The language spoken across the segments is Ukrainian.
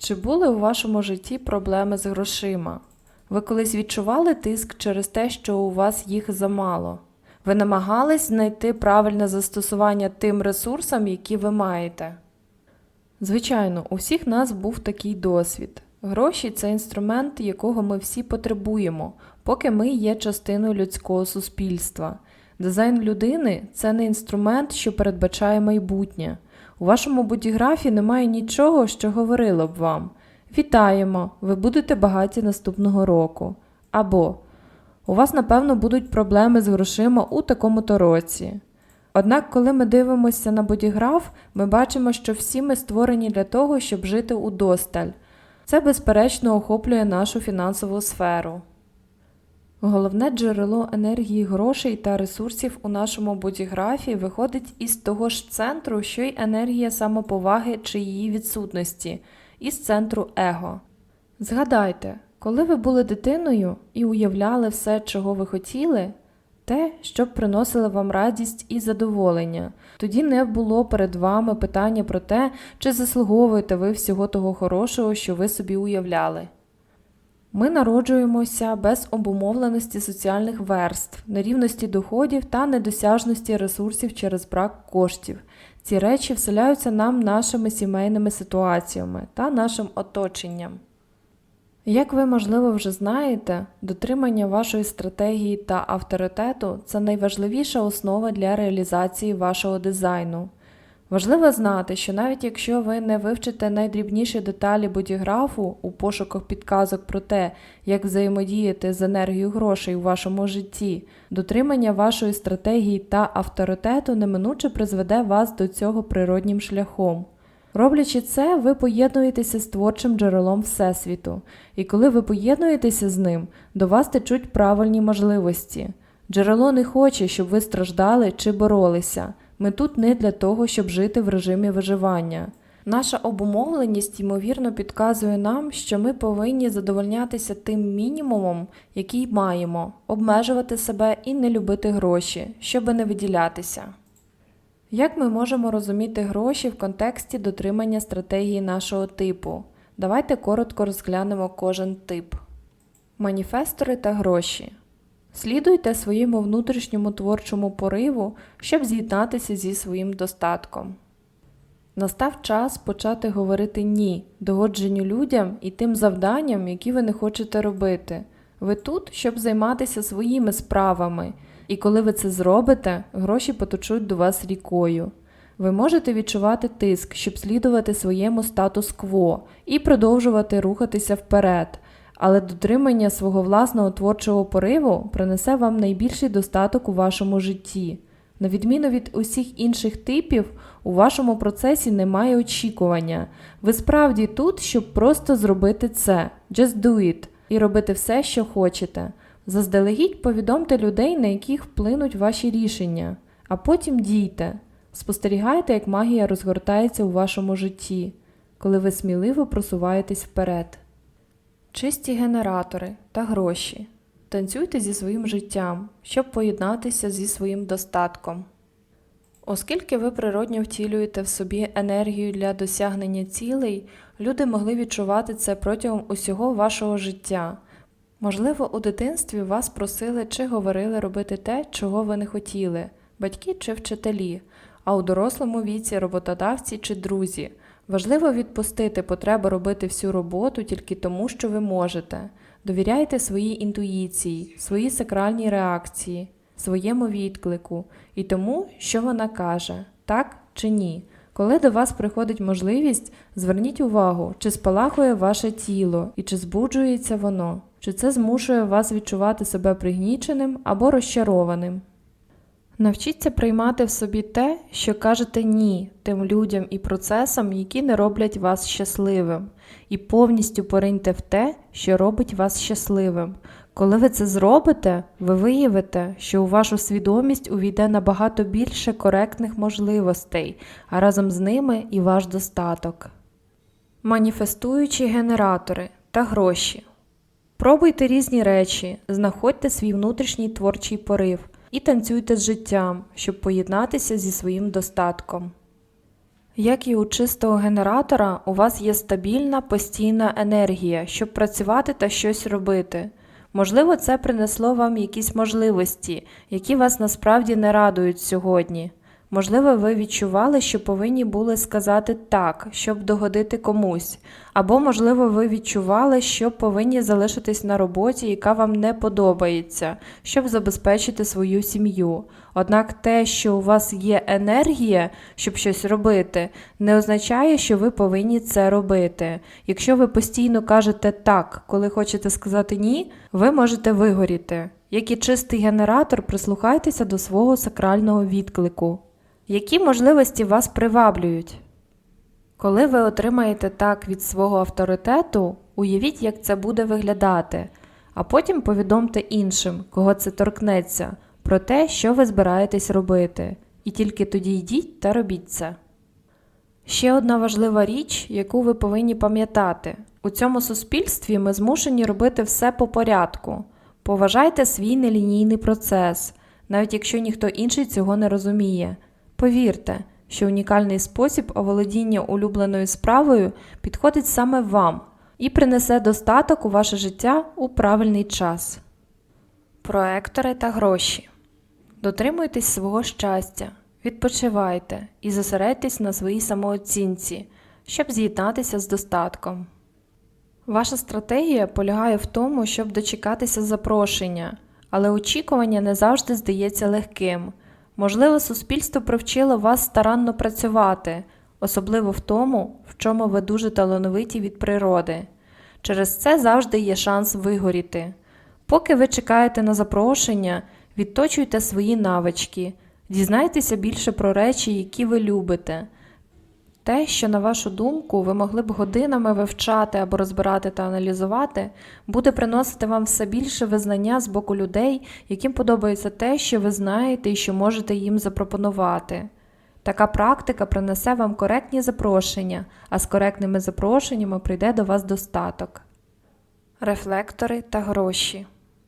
Чи були у вашому житті проблеми з грошима? Ви колись відчували тиск через те, що у вас їх замало? Ви намагались знайти правильне застосування тим ресурсам, які ви маєте? Звичайно, у всіх нас був такий досвід. Гроші це інструмент, якого ми всі потребуємо, поки ми є частиною людського суспільства. Дизайн людини це не інструмент, що передбачає майбутнє. У вашому бодіграфі немає нічого, що говорило б вам. Вітаємо! Ви будете багаті наступного року. Або у вас, напевно, будуть проблеми з грошима у такому-то році. Однак, коли ми дивимося на бодіграф, ми бачимо, що всі ми створені для того, щоб жити у досталь. Це, безперечно, охоплює нашу фінансову сферу. Головне джерело енергії грошей та ресурсів у нашому бодіграфі виходить із того ж центру, що й енергія самоповаги чи її відсутності, із центру его. Згадайте, коли ви були дитиною і уявляли все, чого ви хотіли, те, що приносило вам радість і задоволення, тоді не було перед вами питання про те, чи заслуговуєте ви всього того хорошого, що ви собі уявляли. Ми народжуємося без обумовленості соціальних верств, нерівності доходів та недосяжності ресурсів через брак коштів. Ці речі вселяються нам нашими сімейними ситуаціями та нашим оточенням. Як ви, можливо, вже знаєте, дотримання вашої стратегії та авторитету це найважливіша основа для реалізації вашого дизайну. Важливо знати, що навіть якщо ви не вивчите найдрібніші деталі бодіграфу у пошуках підказок про те, як взаємодіяти з енергією грошей у вашому житті, дотримання вашої стратегії та авторитету неминуче призведе вас до цього природнім шляхом. Роблячи це, ви поєднуєтеся з творчим джерелом Всесвіту, і коли ви поєднуєтеся з ним, до вас течуть правильні можливості. Джерело не хоче, щоб ви страждали чи боролися. Ми тут не для того, щоб жити в режимі виживання. Наша обумовленість, ймовірно, підказує нам, що ми повинні задовольнятися тим мінімумом, який маємо, обмежувати себе і не любити гроші, щоби не виділятися. Як ми можемо розуміти гроші в контексті дотримання стратегії нашого типу? Давайте коротко розглянемо кожен тип. Маніфестори та гроші. Слідуйте своєму внутрішньому творчому пориву, щоб з'єднатися зі своїм достатком. Настав час почати говорити ні догодженню людям і тим завданням, які ви не хочете робити. Ви тут, щоб займатися своїми справами, і коли ви це зробите, гроші потечуть до вас рікою. Ви можете відчувати тиск, щоб слідувати своєму статус-кво і продовжувати рухатися вперед, але дотримання свого власного творчого пориву принесе вам найбільший достаток у вашому житті. На відміну від усіх інших типів, у вашому процесі немає очікування. Ви справді тут, щоб просто зробити це, just do it, і робити все, що хочете. Заздалегідь повідомте людей, на яких вплинуть ваші рішення, а потім дійте. Спостерігайте, як магія розгортається у вашому житті, коли ви сміливо просуваєтесь вперед. Чисті генератори та гроші. Танцюйте зі своїм життям, щоб поєднатися зі своїм достатком. Оскільки ви природньо втілюєте в собі енергію для досягнення цілей, люди могли відчувати це протягом усього вашого життя. Можливо, у дитинстві вас просили чи говорили робити те, чого ви не хотіли, батьки чи вчителі, а у дорослому віці роботодавці чи друзі. Важливо відпустити потребу робити всю роботу тільки тому, що ви можете. Довіряйте своїй інтуїції, своїй сакральній реакції, своєму відклику і тому, що вона каже, так чи ні. Коли до вас приходить можливість, зверніть увагу, чи спалахує ваше тіло і чи збуджується воно, чи це змушує вас відчувати себе пригніченим або розчарованим. Навчіться приймати в собі те, що кажете ні тим людям і процесам, які не роблять вас щасливим, і повністю пориньте в те, що робить вас щасливим. Коли ви це зробите, ви виявите, що у вашу свідомість увійде набагато більше коректних можливостей, а разом з ними і ваш достаток. Маніфестуючі генератори та гроші. Пробуйте різні речі, знаходьте свій внутрішній творчий порив і танцюйте з життям, щоб поєднатися зі своїм достатком. Як і у чистого генератора, у вас є стабільна постійна енергія, щоб працювати та щось робити. Можливо, це принесло вам якісь можливості, які вас насправді не радують сьогодні. Можливо, ви відчували, що повинні були сказати так, щоб догодити комусь, або, можливо, ви відчували, що повинні залишитись на роботі, яка вам не подобається, щоб забезпечити свою сім'ю. Однак те, що у вас є енергія, щоб щось робити, не означає, що ви повинні це робити. Якщо ви постійно кажете так, коли хочете сказати ні, ви можете вигоріти. Як і чистий генератор, прислухайтеся до свого сакрального відклику. Які можливості вас приваблюють? Коли ви отримаєте так від свого авторитету, уявіть, як це буде виглядати, а потім повідомте іншим, кого це торкнеться, про те, що ви збираєтесь робити, і тільки тоді йдіть та робіть це. Ще одна важлива річ, яку ви повинні пам'ятати: у цьому суспільстві ми змушені робити все по порядку. Поважайте свій нелінійний процес, навіть якщо ніхто інший цього не розуміє. Повірте, що унікальний спосіб оволодіння улюбленою справою підходить саме вам і принесе достаток у ваше життя у правильний час. Проектори та гроші. Дотримуйтесь свого щастя, відпочивайте і зосередьтесь на своїй самооцінці, щоб з'єднатися з достатком. Ваша стратегія полягає в тому, щоб дочекатися запрошення, але очікування не завжди здається легким. Можливо, суспільство привчило вас старанно працювати, особливо в тому, в чому ви дуже талановиті від природи. Через це завжди є шанс вигоріти. Поки ви чекаєте на запрошення, відточуйте свої навички, дізнайтеся більше про речі, які ви любите. Те, що, на вашу думку, ви могли б годинами вивчати або розбирати та аналізувати, буде приносити вам все більше визнання з боку людей, яким подобається те, що ви знаєте і що можете їм запропонувати. Така практика принесе вам коректні запрошення, а з коректними запрошеннями прийде до вас достаток. Рефлектори та гроші.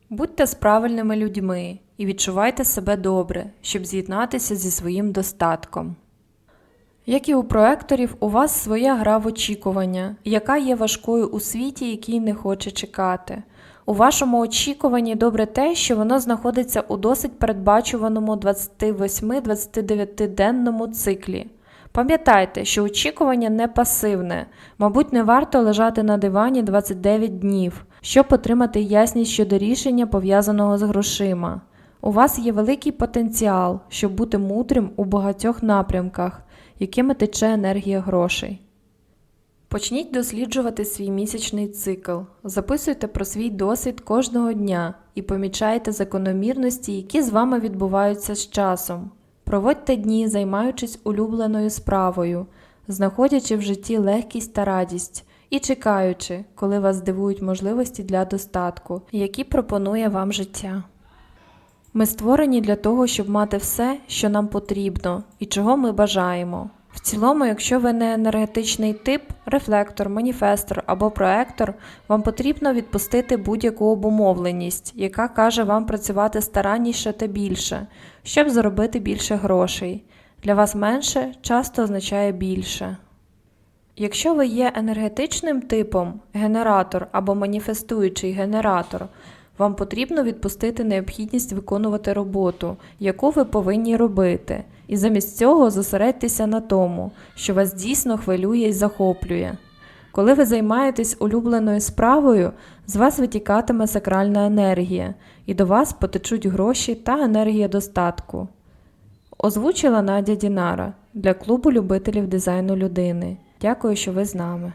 Будьте з правильними людьми і відчувайте себе добре, щоб з'єднатися зі своїм достатком. Як і у проекторів, у вас своя гра в очікування, яка є важкою у світі, який не хоче чекати. У вашому очікуванні добре те, що воно знаходиться у досить передбачуваному 28-29 денному циклі. Пам'ятайте, що очікування не пасивне, мабуть, не варто лежати на дивані 29 днів, щоб отримати ясність щодо рішення, пов'язаного з грошима. У вас є великий потенціал, щоб бути мудрим у багатьох напрямках, якими тече енергія грошей. Почніть досліджувати свій місячний цикл, записуйте про свій досвід кожного дня і помічайте закономірності, які з вами відбуваються з часом. Проводьте дні, займаючись улюбленою справою, знаходячи в житті легкість та радість і чекаючи, коли вас здивують можливості для достатку, які пропонує вам життя. Ми створені для того, щоб мати все, що нам потрібно і чого ми бажаємо. В цілому, якщо ви не енергетичний тип, рефлектор, маніфестор або проектор, вам потрібно відпустити будь-яку обумовленість, яка каже вам працювати старанніше та більше, щоб заробити більше грошей. Для вас менше часто означає більше. Якщо ви є енергетичним типом, генератор або маніфестуючий генератор, вам потрібно відпустити необхідність виконувати роботу, яку ви повинні робити, і замість цього зосередьтеся на тому, що вас дійсно хвилює і захоплює. Коли ви займаєтесь улюбленою справою, з вас витікатиме сакральна енергія, і до вас потечуть гроші та енергія достатку. Озвучила Надя Дінара для клубу любителів дизайну людини. Дякую, що ви з нами.